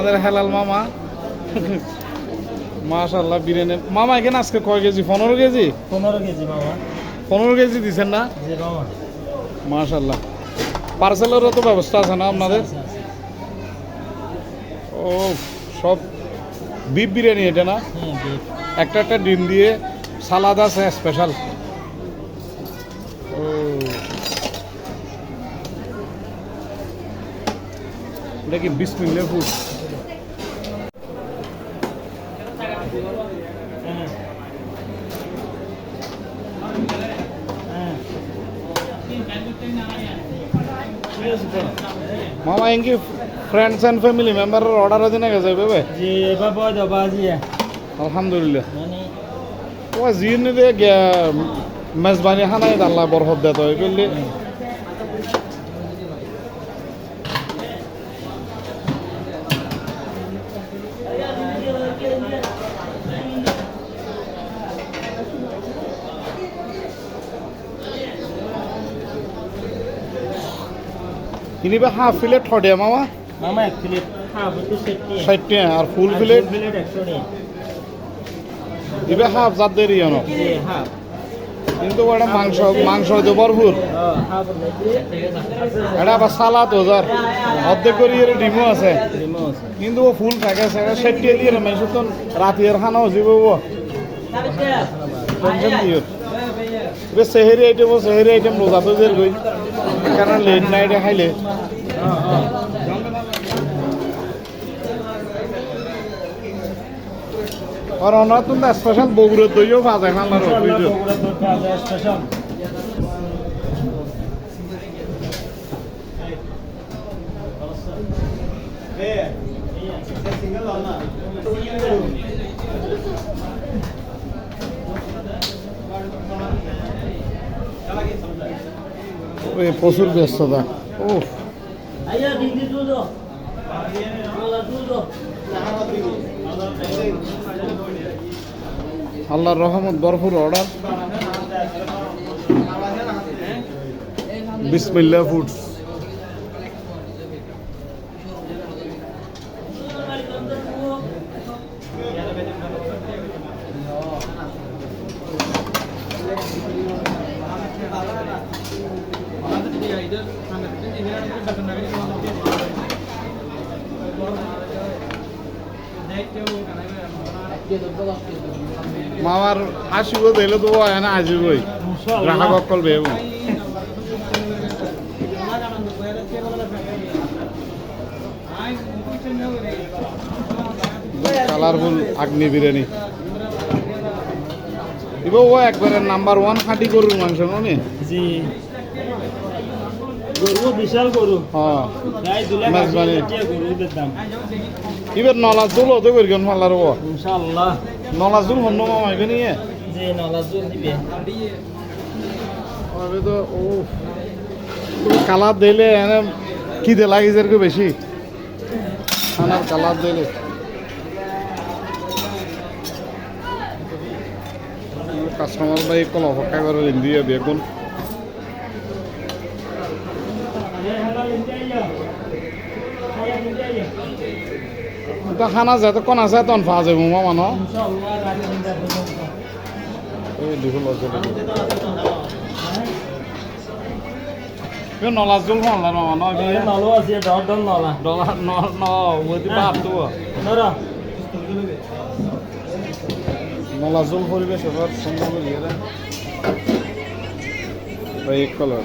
আমাদের হেলাল মামা। মাশাল্লাহ বিরিয়ানি। মামা এখানে আজকে কয় কেজি? পনেরো কেজি? পনেরো কেজি মামা। পনেরো কেজি দিচ্ছেন না? মাশাল্লাহ পার্সেলেরও তো ব্যবস্থা আছে না আপনাদের? ও সব বিফ বিরিয়ানি এটা না? হ্যাঁ একটা একটা ডিম দিয়ে সালাদ আছে স্পেশাল ও। এটা কি বিশ মিনিটের ফুড হ্যাঁ হ্যাঁ ঠিক আছে তো এঙ্কি ফ্রেন্ডস এন্ড ফ্যামিলি মেম্বারের অর্ডার আছে না গেছে ভেবে জি বাবা দবা জি আলহামদুলিল্লাহ। মানে ও জিনে দে মেজবানি খানাই দাল্লা বরফত দে তো এগুলি কিনিবে হাফ প্লেট থদিয়া মামা মামা এক প্লেট হাফ একটু ষাট টাকা আর ফুল প্লেট প্লেট একশো টাকা দিবে হাফ জাত দেরি জানো কিন্তু ওটা মাংস মাংস হয়তো ভরপুর। এটা আবার সালাদ ওজার। অর্ধেক করি এর ডিমও আছে। কিন্তু ও ফুল থাকে সেটা সেটিয়ে দিয়ে না মেসুত রাতের খানাও যাব ও। টেনশন দিয়ে সেহেরি আইটেম ও সেহেরি আইটেম রোজা তো জের গই। কারণ লেট নাইটে খাইলে। আর অনার তুমি স্পেশাল বগুড়ের দইও ভাজায় খানার বুঝছ? স্পেশাল প্রচুর ব্যস্ততা। ও আল্লাহ রহমত বরফুর অর্ডার বিসমিল্লা ফুডস মামার আসিব দিলে তো হয় না আসিবই গ্রাহক অকল বেব কালারফুল আগ্নি বিরিয়ানি দিব ও একবারে নাম্বার ওয়ান খাঁটি গরুর মাংস নি জি গরু বিশাল গরু হ্যাঁ গাই মেজবানি। এতিয়া গরুদের দাম। এবার নলা চুল হতে করি কেন ফাল্লার ও ইনশাআল্লাহ। নলা চুল হন্য মামা এখানে নিয়ে জি নলাজুল দিবে তবে তো ও কালার দিলে এনে কি দে লাগিছে আর কি বেশি খানার কালার দিলে। কাস্টমার ভাই কল অপেক্ষা করে লিন্দি বেগুন তা খানা যাতে কোন আছে তখন ফা যাব মামা ন নলা জুল ফানলা মামা নলো নলা। তো জুল পরিবেশ এবার ভাই এক কালার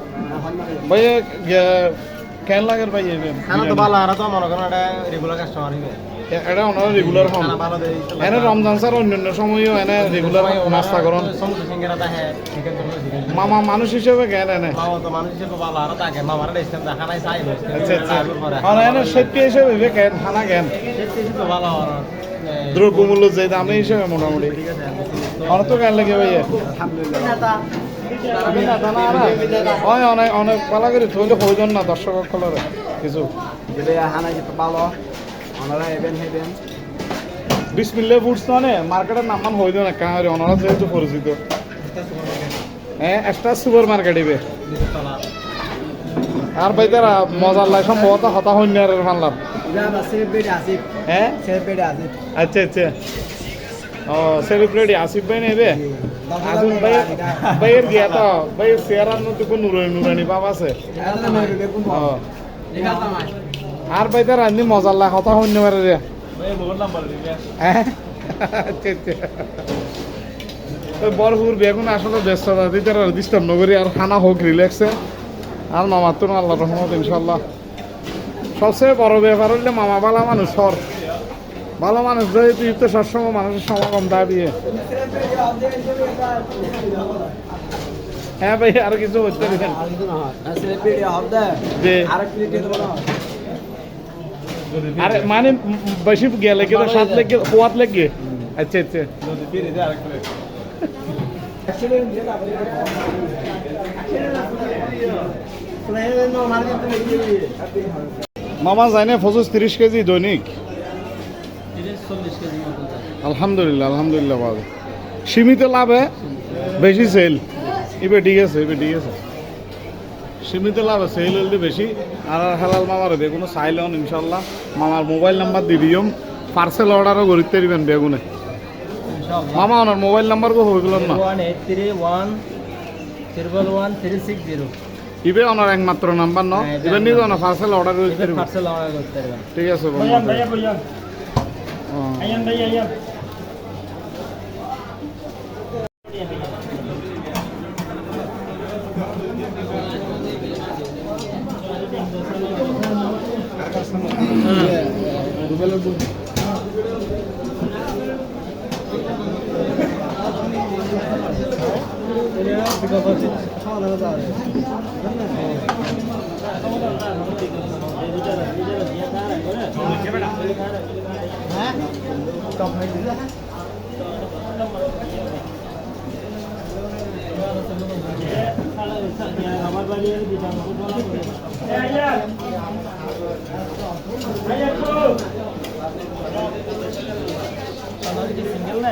ভাই কেন লাগে ভাই খানা তো ভালো আর তো মনে করেন এটা রেগুলার কাস্টমার হিবে এটা ওনারা রেগুলার হন এনে রমজান স্যার অন্যান্য সময়ও এনে রেগুলার নাস্তা করেন। মামা মানুষ হিসেবে জ্ঞান এনে? মামা তো মানুষ হিসেবে ভালো আরও থাকে। মামার ইসলাম দেখা চাই আচ্ছা আচ্ছা। আর এনে হিসেবে খানা তো ভালো আর দ্রব্যমূল্য যে দামে হিসেবে মোটামুটি। অনেক তো জ্ঞান লাগে ভাইয়া? হয় অনেক অনেক পালা করে থইলে প্রয়োজন না দর্শক কলরে কিছু। ভালো ওনারা এবেন হেবেন বিসমিল্লা ফুডস মানে মার্কেটের নাম মান হইল না কাহারে ওনারা যেহেতু পরিচিত। হ্যাঁ একটা সুপার মার্কেট ইবে আর ভাই তারা মজার লাগে সম্ভবত হতা হইনি আর হ্যাঁ? আচ্ছা আচ্ছা। ও সেলিব্রিটি আসিফ ভাই নেবে ভাব আছে। ও আর মজার লাগে হতা হইনি পারে রে ওই বেগুন আসলে ব্যস্ততা দিতে ডিস্টার্ব নগরী আর খানা হোক রিল্যাক্সে আর মামার তো আল্লাহ রহমত ইনশাল্লাহ। সবচেয়ে বড় ব্যাপার হইলে মামা ভালো মানুষ সর ভালো মানুষ যেহেতু তো সবসময় মানুষের সমাগম দাঁড়িয়ে। হ্যাঁ ভাই আর কিছু হচ্ছে দিবেন যে আরে মানে বেশি গেলে কি সাত লেগে কোয়াত লেগে? আচ্ছা আচ্ছা। যদি মামা যায় না পঁচিশ তিরিশ কেজি দৈনিক। আলহামদুলিল্লাহ আলহামদুলিল্লাহ বাবু সীমিত লাভে বেশি সেল এবার ঠিক আছে এবার ঠিক আছে। সীমিত লাভে সেল হলে বেশি। আর হেলাল মামার বেগুনে চাই লন ইনশাল্লাহ মামার মোবাইল নাম্বার দি দিম পার্সেল অর্ডারও করিতে দিবেন বেগুনে। মামা ওনার মোবাইল নাম্বার কো হয়ে গেল না ইবে ওনার একমাত্র নাম্বার ন। হ্যাঁ, এটা এবার নিয়ে না পার্সেল অর্ডার করিতে দিবেন পার্সেল অর্ডার করতে পারবেন। ঠিক আছে বাবু। ভাইয়ান ভাইয়া ভাইয়ান ও। আয়ান ভাইয়া আয়ান আমার বাড়ি দিতাম সিঙ্গেল না